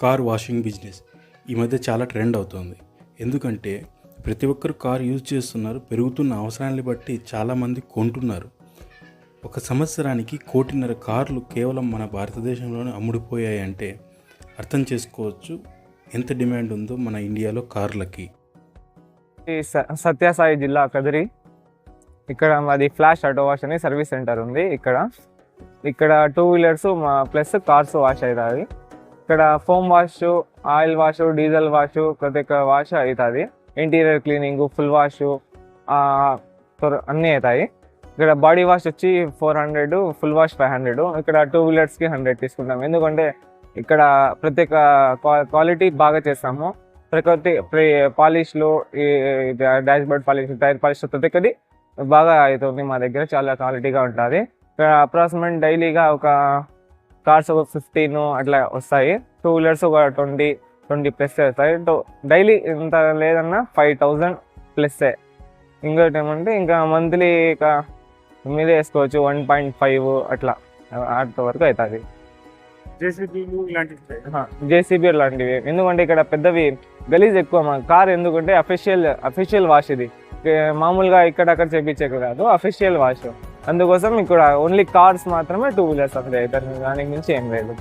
Car washing business ఈ మధ్య చాలా ట్రెండ్ అవుతుంది. ఎందుకంటే ప్రతి ఒక్కరు కార్ యూజ్ చేస్తున్నారు పెరుగుతున్న అవసరాన్ని బట్టి చాలామంది కొంటున్నారు. ఒక సంవత్సరానికి కోటిన్నర కార్లు కేవలం మన భారతదేశంలోనే అమ్ముడుపోయాయి అంటే అర్థం చేసుకోవచ్చు ఎంత డిమాండ్ ఉందో మన ఇండియాలో కార్లకి. ఈ స- సత్యసాయి జిల్లా కదిరి. ఇక్కడ మాది ఫ్లాష్ ఆటో వాష్ అనే సర్వీస్ సెంటర్ ఉంది ఇక్కడ. ఇక్కడ టూ వీలర్స్ మా ప్లస్ కార్స్ వాష్ అవుతుంది ఇక్కడ foam wash oil wash diesel wash ప్రతి ఒక్క వాష్ అవుతుంది. ఇంటీరియర్ క్లీనింగ్ ఫుల్ వాష్ అన్నీ అవుతాయి. ఇక్కడ బాడీ వాష్ వచ్చి four hundred full wash five hundred. ఇక్కడ టూ వీలర్స్కి హండ్రెడ్ తీసుకుంటాం. ఎందుకంటే ఇక్కడ ప్రతి ఒక్క క్వాలిటీ బాగా చేస్తాము. ప్రతి పాలిష్లు ఈ dash board polish tyre polish ప్రతి ఒక్కటి బాగా అవుతుంది మా దగ్గర. చాలా క్వాలిటీగా ఉంటుంది. ఇక్కడ అప్రాక్సిమేట్ డైలీగా ఒక కార్స్ ఒక ఫిఫ్టీన్ అట్లా వస్తాయి. టూ వీలర్స్ ఒక ట్వంటీ ట్వంటీ ప్లస్ వస్తాయి. డైలీ ఇంత లేదన్నా ఫైవ్ థౌజండ్ ప్లస్సే ఇంకోటి ఏమంటే ఇంకా మంత్లీ ఇక మీదే వేసుకోవచ్చు వన్ పాయింట్ ఫైవ్ అట్లా. అంత వరకు అవుతుంది. జేసీబీ లాంటివి. ఎందుకంటే ఇక్కడ పెద్దవి గలీజ్ ఎక్కువ మా కార్ ఎందుకంటే అఫీషియల్ అఫీషియల్ వాష్ ఇది. మామూలుగా ఇక్కడక్కడ చేపించే కాదు అఫీషియల్ వాష్ అందుకోసం ఇక్కడ ఓన్లీ కార్స్ మాత్రమే టూ వీలర్స్ అంతే దాని దానికి మించి ఏం లేదు.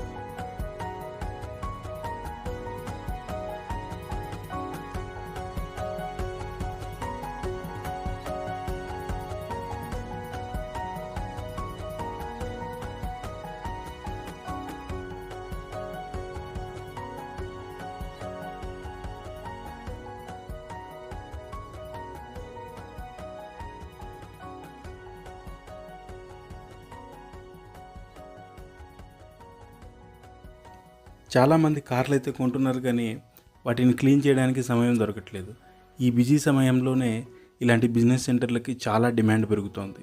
చాలామంది కార్లు అయితే కొంటున్నారు కానీ వాటిని క్లీన్ చేయడానికి సమయం దొరకట్లేదు. ఈ బిజీ సమయంలోనే ఇలాంటి బిజినెస్ సెంటర్లకి చాలా డిమాండ్ పెరుగుతోంది.